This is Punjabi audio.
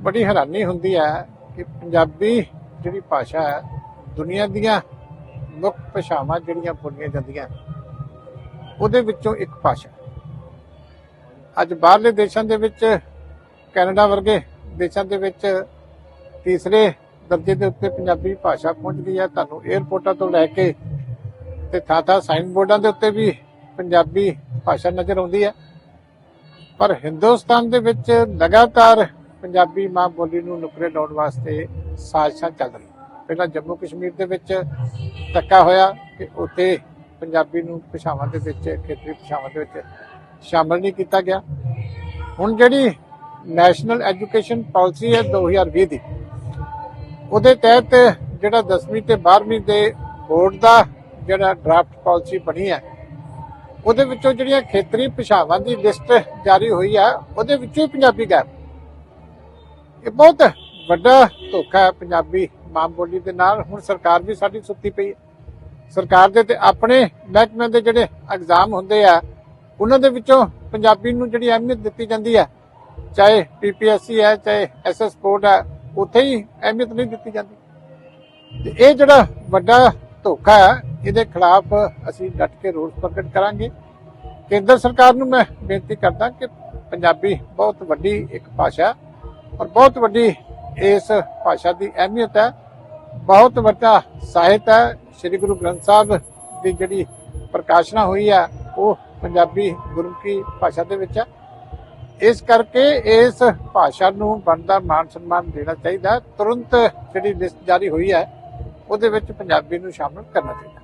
ਬੜੀ ਹੈਰਾਨੀ ਹੁੰਦੀ ਹੈ ਕਿ ਪੰਜਾਬੀ ਜਿਹੜੀ ਭਾਸ਼ਾ ਹੈ, ਦੁਨੀਆ ਦੀਆਂ ਮੁੱਖ ਭਾਸ਼ਾਵਾਂ ਜਿਹੜੀਆਂ ਬੋਲੀਆਂ ਜਾਂਦੀਆਂ, ਉਹਦੇ ਵਿੱਚੋਂ ਇੱਕ ਭਾਸ਼ਾ ਅੱਜ ਬਾਹਰਲੇ ਦੇਸ਼ਾਂ ਦੇ ਵਿੱਚ, ਕੈਨੇਡਾ ਵਰਗੇ ਦੇਸ਼ਾਂ ਦੇ ਵਿੱਚ ਤੀਸਰੇ ਦਰਜੇ ਦੇ ਉੱਤੇ ਪੰਜਾਬੀ ਭਾਸ਼ਾ ਪਹੁੰਚ ਗਈ ਹੈ। ਤੁਹਾਨੂੰ 에ਅਰਪੋਰਟਾਂ ਤੋਂ ਲੈ ਕੇ ਤੇ ਥਾਂ ਥਾਂ ਸਾਈਨ ਬੋਰਡਾਂ ਦੇ ਉੱਤੇ ਵੀ ਪੰਜਾਬੀ ਭਾਸ਼ਾ ਨਜ਼ਰ ਆਉਂਦੀ ਹੈ। ਪਰ ਹਿੰਦੁਸਤਾਨ ਦੇ ਵਿੱਚ ਲਗਾਤਾਰ ਪੰਜਾਬੀ ਮਾਂ ਬੋਲੀ ਨੂੰ ਨੁਕਰੇ ਲਾਉਣ ਵਾਸਤੇ ਸਾਜ਼ਿਸ਼ਾਂ ਚੱਲ ਰਹੀਆਂ। ਪਹਿਲਾਂ ਜੰਮੂ ਕਸ਼ਮੀਰ ਦੇ ਵਿੱਚ ਧੱਕਾ ਹੋਇਆ ਕਿ ਉੱਥੇ ਪੰਜਾਬੀ ਨੂੰ ਭਾਸ਼ਾਵਾਂ ਦੇ ਵਿੱਚ, ਖੇਤਰੀ ਭਾਸ਼ਾਵਾਂ ਦੇ ਵਿੱਚ ਸ਼ਾਮਲ ਨਹੀਂ ਕੀਤਾ ਗਿਆ। ਹੁਣ ਜਿਹੜੀ ਨੈਸ਼ਨਲ ਐਜੂਕੇਸ਼ਨ ਪਾਲਿਸੀ ਹੈ 2020 ਦੀ, ਉਹਦੇ ਤਹਿਤ ਜਿਹੜਾ 10ਵੀਂ ਤੇ 12ਵੀਂ ਦੇ ਬੋਰਡ ਦਾ ਜਿਹੜਾ ਡਰਾਫਟ ਪਾਲਿਸੀ ਬਣੀ ਹੈ, ਉਹਦੇ ਵਿੱਚੋਂ ਜਿਹੜੀਆਂ ਖੇਤਰੀ ਭਾਸ਼ਾਵਾਂ ਦੀ ਲਿਸਟ ਜਾਰੀ ਹੋਈ ਹੈ, ਉਹਦੇ ਵਿੱਚੋਂ ਹੀ ਪੰਜਾਬੀ ਗਾਇਬ। ਇਹ ਬਹੁਤ ਵੱਡਾ ਧੋਖਾ ਹੈ ਪੰਜਾਬੀ ਮਾਂ ਬੋਲੀ ਦੇ ਨਾਲ। ਹੁਣ ਸਰਕਾਰ ਵੀ ਸਾਡੀ ਸੁੱਤੀ ਪਈ ਹੈ। ਸਰਕਾਰ ਦੇ ਤੇ ਆਪਣੇ ਮਹਿਕਮਿਆਂ ਦੇ ਜਿਹੜੇ ਐਗਜ਼ਾਮ ਹੁੰਦੇ ਆ, ਉਹਨਾਂ ਦੇ ਵਿੱਚੋਂ ਪੰਜਾਬੀ ਨੂੰ ਜਿਹੜੀ ਅਹਿਮੀਅਤ ਦਿੱਤੀ ਜਾਂਦੀ ਹੈ ਚਾਹੇ ਪੀਪੀਐਸਸੀ ਹੈ, ਚਾਹੇ ਐਸਐਸ ਬੋਰਡ ਹੈ, ਉੱਥੇ ਹੀ ਅਹਿਮੀਅਤ ਨਹੀਂ ਦਿੱਤੀ ਜਾਂਦੀ। ਤੇ ਇਹ ਜਿਹੜਾ ਵੱਡਾ ਧੋਖਾ ਹੈ, ਇਹਦੇ ਖਿਲਾਫ ਅਸੀਂ ਡਟ ਕੇ ਰੋਸ ਪ੍ਰਗਟ ਕਰਾਂਗੇ। ਕੇਂਦਰ ਸਰਕਾਰ ਨੂੰ ਮੈਂ ਬੇਨਤੀ ਕਰਦਾ ਕਿ ਪੰਜਾਬੀ ਬਹੁਤ ਵੱਡੀ ਇੱਕ ਭਾਸ਼ਾ ਹੈ ਬਹੁਤ ਵੱਡੀ ਇਸ ਭਾਸ਼ਾ ਦੀ ਅਹਿਮੀਅਤ ਹੈ। ਬਹੁਤ ਵੱਡਾ ਸਾਹਿਤ ਹੈ। ਸ੍ਰੀ ਗੁਰੂ ਗ੍ਰੰਥ ਸਾਹਿਬ ਦੀ ਜਿਹੜੀ ਪ੍ਰਕਾਸ਼ਨਾ ਹੋਈ ਹੈ, ਉਹ ਪੰਜਾਬੀ ਗੁਰਮੁਖੀ ਭਾਸ਼ਾ ਦੇ ਵਿੱਚ ਹੈ। ਇਸ ਕਰਕੇ ਇਸ ਭਾਸ਼ਾ ਨੂੰ ਬਣਦਾ ਮਾਨ ਸਨਮਾਨ ਦੇਣਾ ਚਾਹੀਦਾ ਹੈ। ਤੁਰੰਤ ਜਿਹੜੀ ਲਿਸਟ ਜਾਰੀ ਹੋਈ ਹੈ, ਉਹਦੇ ਵਿੱਚ ਪੰਜਾਬੀ ਨੂੰ ਸ਼ਾਮਲ ਕਰਨਾ ਚਾਹੀਦਾ